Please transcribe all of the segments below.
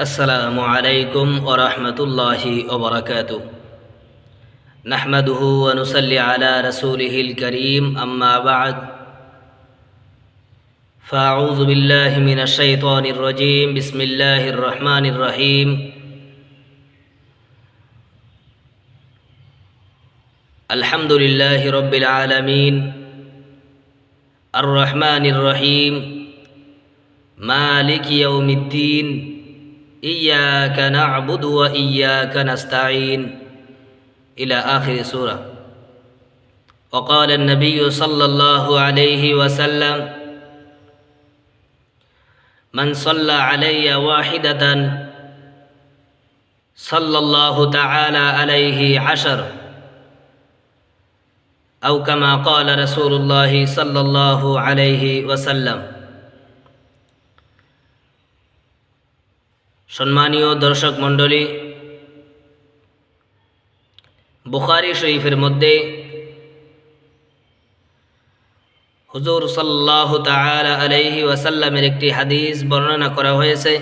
السلام عليكم ورحمة الله وبركاته نحمده ونصلي على رسوله الكريم أما بعد فأعوذ بالله من الشيطان الرجيم بسم الله الرحمن الرحيم الحمد لله رب العالمين الرحمن الرحيم مالك يوم الدين إياك نعبد وإياك نستعين. إلى آخر سورة. وقال النبي صلى الله عليه وسلم من صلى علي واحدة صلى الله تعالى عليه عشر. أو كما قال رسول الله صلى الله عليه وسلم সম্মানীয় দর্শক মণ্ডলী, বুখারি শরীফের মধ্যে হুজুর সাল্লাহ তালা আলাইহি ওয়াসাল্লামের একটি হাদিস বর্ণনা করা হয়েছে,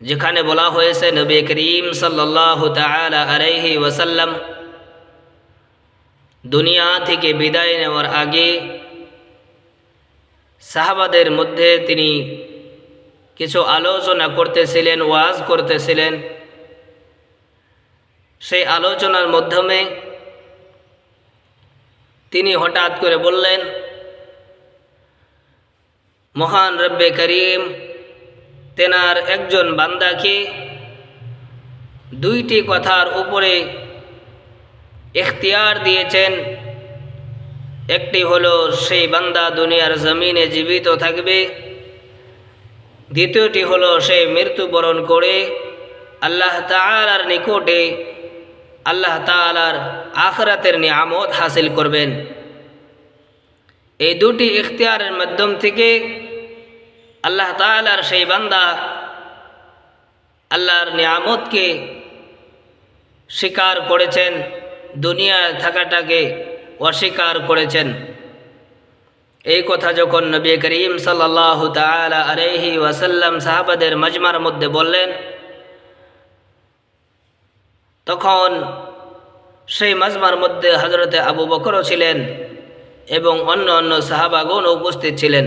যেখানে বলা হয়েছে, নবী করিম সাল্লাহ তালা আলাইহি ওয়াসাল্লাম দুনিয়া থেকে বিদায় নেওয়ার আগে সাহাবাদের মধ্যে তিনি কিছু আলোচনা করতেছিলেন, ওয়াজ করতেছিলেন। সেই আলোচনার মাধ্যমে তিনি হঠাৎ করে বললেন, মহান রব্বে করিম, তেনার একজন বান্দাকে দুইটি কথার উপরে এখতিয়ার দিয়েছেন। একটি হলো, সেই বান্দা দুনিয়ার জমিনে জীবিত থাকবে দ্বিতীয়টি হলো সে মৃত্যুবরণ করে আল্লাহ তালার নিকটে আল্লাহ তালার আখরাতের নিয়ামত হাসিল করবেন। এই দুটি ইখতিয়ারের মাধ্যম থেকে আল্লাহ তালার সেই বান্দা আল্লাহর নিয়ামতকে স্বীকার করেছেন, দুনিয়ায় থাকাটাকে অস্বীকার করেছেন। এই কথা যখন নবী করিম সাল্লাহ তালা ওয়াসাল্লাম সাহাবাদের মজমার মধ্যে বললেন, তখন সেই মজমার মধ্যে হজরতে আবু বকরও ছিলেন এবং অন্য অন্য সাহাবাগণ উপস্থিত ছিলেন।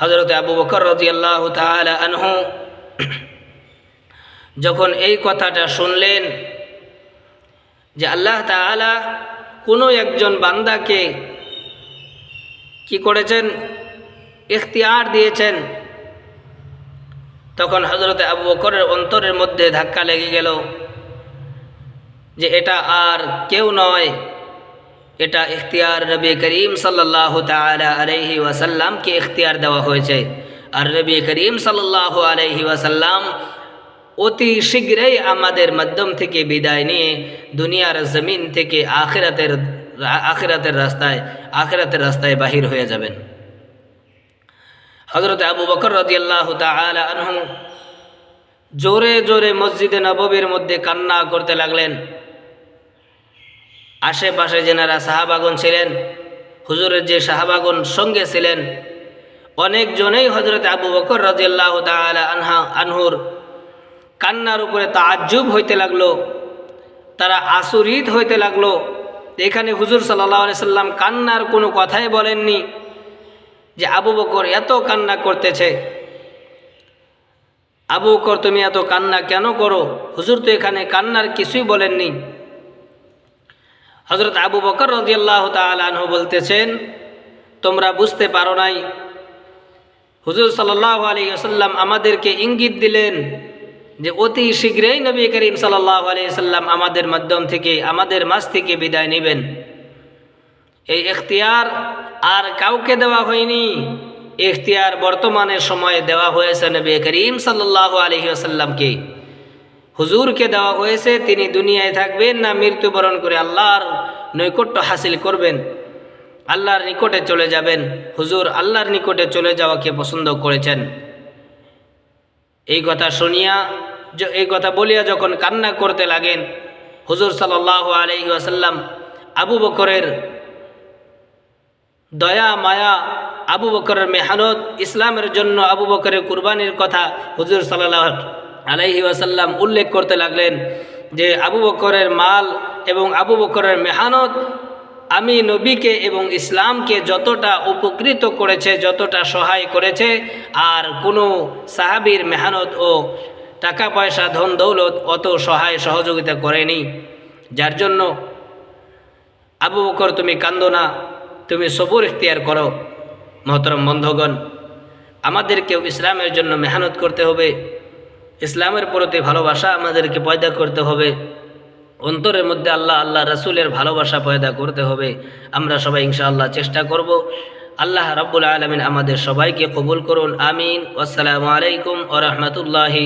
হজরতে আবু বকর রাজি আল্লাহ তালা আনহু যখন এই কথাটা শুনলেন যে আল্লাহ তালা কোনো একজন বান্দাকে কি করেছেন? ইখতিয়ার দিয়েছেন। তখন হজরতে আবু বকরের অন্তরের মধ্যে ধাক্কা লেগে গেল যে এটা আর কেউ নয়। এটা ইখতিয়ার নবী করিম সাল্লাহ তালা আলহি ওয়াসাল্লামকে ইখতিয়ার দেওয়া হয়েছে। আর নবী করিম সাল্লাহ আলহি ওয়াসাল্লাম অতি শীঘ্রই আমাদের মাধ্যম থেকে বিদায় নিয়ে দুনিয়ার জমিন থেকে আখিরাতের আখিরাতের রাস্তায়, আখেরাতের রাস্তায় বাহির হয়ে যাবেন। হজরত আবু বকর রদিয়াল্লাহ তালা আনহু জোরে জোরে মসজিদে নববীর মধ্যে কান্না করতে লাগলেন। আশেপাশে যেনারা সাহাবাগন ছিলেন, হুজুরের যে সাহাবাগন সঙ্গে ছিলেন, অনেকজনেই হজরত আবু বকর রাজিয়াল্লাহ তালা আনহা আনহুর কান্নার উপরে তাজ্জুব হইতে লাগল, তারা আসুরিত হইতে লাগল। এখানে হুজুর সাল্লাহ সাল্লাম কান্নার কোনো কথাই বলেননি যে আবু বকর এত কান্না করতেছে। আবু বকর, তুমি এত কান্না কেন করো? হুজুর তো এখানে কান্নার কিছুই বলেননি। হজরত আবু বকর রদিয়াল্লাহ তালহ বলতেছেন, তোমরা বুঝতে পারো নাই। হুজুর সাল্লাহ আলী আসাল্লাম আমাদেরকে ইঙ্গিত দিলেন যে অতি শীঘ্রই নবী করিম সাল্লাহ সাল্লাম আমাদের মাধ্যম থেকে, আমাদের মাছ থেকে বিদায় নেবেন। এই এখতিয়ার আর কাউকে দেওয়া হয়নি। এখতিয়ার বর্তমানে সময়ে দেওয়া হয়েছে নবী করিম সাল্লাহ আলহি আসাল্লামকে হুজুরকে দেওয়া হয়েছে, তিনি দুনিয়ায় থাকবেন না মৃত্যুবরণ করে আল্লাহর নৈকট্য হাসিল করবেন। আল্লাহর নিকটে চলে যাবেন। হুজুর আল্লাহর নিকটে চলে যাওয়াকে পছন্দ করেছেন। এই কথা শুনিয়া এই কথা বলিয়া যখন কান্না করতে লাগেন, হুজুর সাল্লাহ আলহি আসাল্লাম আবু বকরের দয়া, মায়া, আবু বকরের মেহানত, ইসলামের জন্য আবু বকরের কুরবানির কথা হুজুর সাল্লাহ আলাইহি আসাল্লাম উল্লেখ করতে লাগলেন যে আবু বকরের মাল এবং আবু বকরের মেহানত আমি নবীকে এবং ইসলামকে যতটা উপকৃত করেছে, যতটা সহায় করেছে, আর কোনো সাহাবির মেহানত ও টাকা, পয়সা, ধন, দৌলত অত সহায় সহযোগিতা করেনি। যার জন্য আবু বকর, তুমি কান্দো না, তুমি সবুর ইখতিয়ার করো। মহতরম বন্ধগণ, আমাদেরকেও ইসলামের জন্য মেহনত করতে হবে। ইসলামের প্রতি ভালোবাসা আমাদেরকে পয়দা করতে হবে। অন্তরের মধ্যে আল্লাহ আল্লাহ রসুলের ভালোবাসা পয়দা করতে হবে। আমরা সবাই ইনশাআল্লাহ চেষ্টা করব। আল্লাহ রাব্বুল আলমিন আমাদের সবাইকে কবুল করুন আমিন। আসসালামু আলাইকুম ও রহমতুল্লাহি